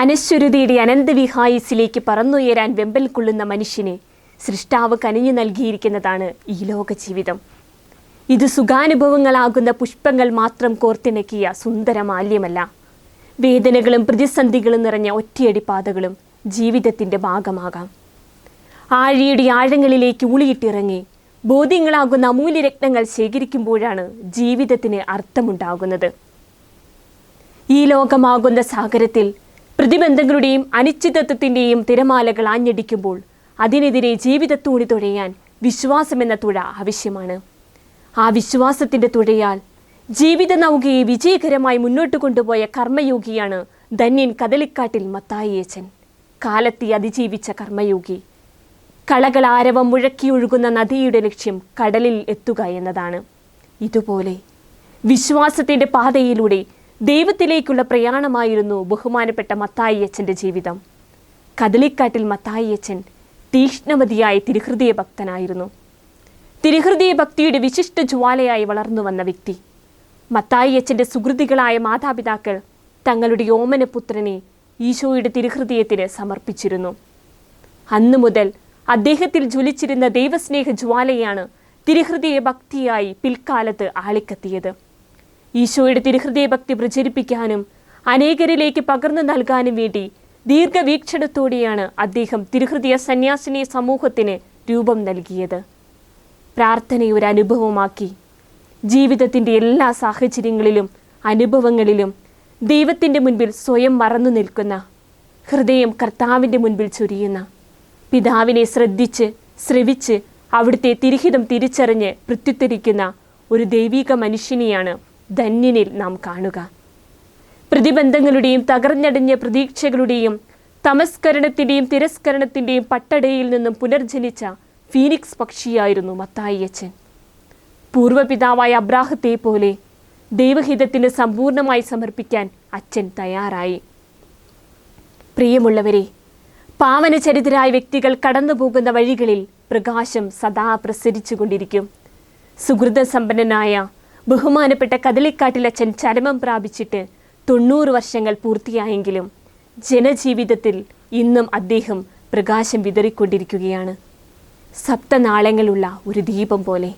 അനശ്വരതയുടെ അനന്തവിഹായുസിലേക്ക് പറന്നുയരാൻ വെമ്പൽ കൊള്ളുന്ന മനുഷ്യനെ സൃഷ്ടാവ് കനിഞ്ഞു നൽകിയിരിക്കുന്നതാണ് ഈ ലോകജീവിതം. ഇത് സുഖാനുഭവങ്ങളാകുന്ന പുഷ്പങ്ങൾ മാത്രം കോർത്തിണക്കിയ സുന്ദരമാല്യമല്ല വേദനകളും പ്രതിസന്ധികളും നിറഞ്ഞ ഒറ്റയടി പാതകളും ജീവിതത്തിന്റെ ഭാഗമാകാം. ആഴിയുടെ ആഴങ്ങളിലേക്ക് ഉളിയിട്ടിറങ്ങി ബോധ്യങ്ങളാകുന്ന അമൂല്യരത്നങ്ങൾ ശേഖരിക്കുമ്പോഴാണ് ജീവിതത്തിന് അർത്ഥമുണ്ടാകുന്നത്. ഈ ലോകമാകുന്ന സാഗരത്തിൽ പ്രതിബന്ധങ്ങളുടെയും അനിശ്ചിതത്വത്തിന്റെയും തിരമാലകൾ ആഞ്ഞടിക്കുമ്പോൾ അതിനെതിരെ ജീവിതത്തൂണി തുഴയാൻ വിശ്വാസമെന്ന തുഴ ആവശ്യമാണ്. ആ വിശ്വാസത്തിന്റെ തുഴയാൽ ജീവിത നൗകയെ വിജയകരമായി മുന്നോട്ട് കൊണ്ടുപോയ കർമ്മയോഗിയാണ് ധന്യൻ കദളിക്കാട്ടിൽ മത്തായിയച്ചൻ. കാലത്തെ അതിജീവിച്ച കർമ്മയോഗി. കളകൾ ആരവം മുഴക്കിയൊഴുകുന്ന നദിയുടെ ലക്ഷ്യം കടലിൽ എത്തുക എന്നതാണ്. ഇതുപോലെ വിശ്വാസത്തിന്റെ പാതയിലൂടെ ദൈവത്തിലേക്കുള്ള പ്രയാണമായിരുന്നു ബഹുമാനപ്പെട്ട മത്തായിയച്ചന്റെ ജീവിതം. കദളിക്കാട്ടിൽ മത്തായിയച്ചൻ തീക്ഷ്ണമതിയായ തിരുഹൃദയ ഭക്തനായിരുന്നു തിരുഹൃദയ ഭക്തിയുടെ വിശിഷ്ട ജ്വാലയായി വളർന്നു വന്ന വ്യക്തി. മത്തായിയച്ചന്റെ സുഹൃതികളായ മാതാപിതാക്കൾ തങ്ങളുടെ ഓമനപുത്രനെ ഈശോയുടെ തിരുഹൃദയത്തിന് സമർപ്പിച്ചിരുന്നു. അന്നു മുതൽ അദ്ദേഹത്തിൽ ജ്വലിച്ചിരുന്ന ദൈവസ്നേഹ ജ്വാലയാണ് തിരുഹൃദയ ഭക്തിയായി പിൽക്കാലത്ത് ആളിക്കത്തിയത്. ഈശോയുടെ തിരുഹൃദയ ഭക്തി പ്രചരിപ്പിക്കാനും അനേകരിലേക്ക് പകർന്നു നൽകാനും വേണ്ടി ദീർഘവീക്ഷണത്തോടെയാണ് അദ്ദേഹം തിരുഹൃദയ സന്യാസിനി സമൂഹത്തിന് രൂപം നൽകിയത്. പ്രാർത്ഥനയെ ഒരു അനുഭവമാക്കി ജീവിതത്തിന്റെ എല്ലാ സാഹചര്യങ്ങളിലും അനുഭവങ്ങളിലും ദൈവത്തിന്റെ മുൻപിൽ സ്വയം മറന്നു നിൽക്കുന്ന ഹൃദയം കർത്താവിന്റെ മുൻപിൽ ചൊരിയുന്ന പിതാവിനെ ശ്രദ്ധിച്ച് ശ്രവിച്ച് അവിടുത്തെ തിരിഹിതം തിരിച്ചറിഞ്ഞ് പ്രത്യുത്തരിക്കുന്ന ഒരു ദൈവിക മനുഷ്യനെയാണ് ധന്യനിൽ നാം കാണുക. പ്രതിബന്ധങ്ങളുടെയും തകർന്നടിഞ്ഞ പ്രതീക്ഷകളുടെയും തമസ്കരണത്തിന്റെയും തിരസ്കരണത്തിന്റെയും പട്ടടയിൽ നിന്നും പുനർജനിച്ച ഫീനിക്സ് പക്ഷിയായിരുന്നു മത്തായിയച്ചൻ പൂർവപിതാവായ അബ്രാഹത്തെ പോലെ ദൈവഹിതത്തിന് സമ്പൂർണമായി സമർപ്പിക്കാൻ അച്ഛൻ തയ്യാറായി. പ്രിയമുള്ളവരെ പാവനചരിതരായ വ്യക്തികൾ കടന്നു പോകുന്ന വഴികളിൽ പ്രകാശം സദാ പ്രസരിച്ചുകൊണ്ടിരിക്കും. സുഹൃത സമ്പന്നനായ ബഹുമാനപ്പെട്ട കദളിക്കാട്ടിലച്ഛൻ ചരമം പ്രാപിച്ചിട്ട് തൊണ്ണൂറ് വർഷങ്ങൾ പൂർത്തിയായെങ്കിലും ജനജീവിതത്തിൽ ഇന്നും അദ്ദേഹം പ്രകാശം വിതറിക്കൊണ്ടിരിക്കുകയാണ്. സപ്തനാളങ്ങളുള്ള ഒരു ദീപം പോലെ.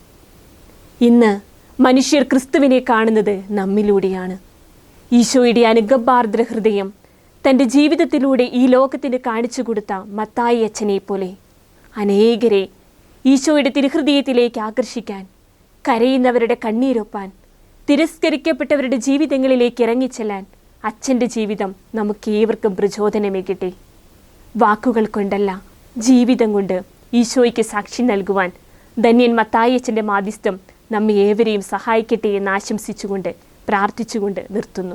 ഇന്ന് മനുഷ്യർ ക്രിസ്തുവിനെ കാണുന്നത് നമ്മിലൂടെയാണ്. ഈശോയുടെ അനുഗബാർദ്ര ഹൃദയം തന്റെ ജീവിതത്തിലൂടെ ഈ ലോകത്തിന് കാണിച്ചു കൊടുത്ത മത്തായി അച്ഛനെ പോലെ അനേകരെ ഈശോയുടെ തിരുഹൃദയത്തിലേക്ക് ആകർഷിക്കാൻ കരയുന്നവരുടെ കണ്ണീരൊപ്പാൻ തിരസ്കരിക്കപ്പെട്ടവരുടെ ജീവിതങ്ങളിലേക്ക് ഇറങ്ങിച്ചെല്ലാൻ അച്ഛന്റെ ജീവിതം നമുക്ക് നമുക്കേവർക്കും പ്രചോദനമേകിട്ടെ വാക്കുകൾ കൊണ്ടല്ല ജീവിതം കൊണ്ട് ഈശോയ്ക്ക് സാക്ഷി നൽകുവാൻ ധന്യൻ മത്തായച്ചന്റെ മാധ്യസ്ഥം നമ്മെ ഏവരെയും സഹായിക്കട്ടെ എന്ന് ആശംസിച്ചുകൊണ്ട് പ്രാർത്ഥിച്ചുകൊണ്ട് നിർത്തുന്നു.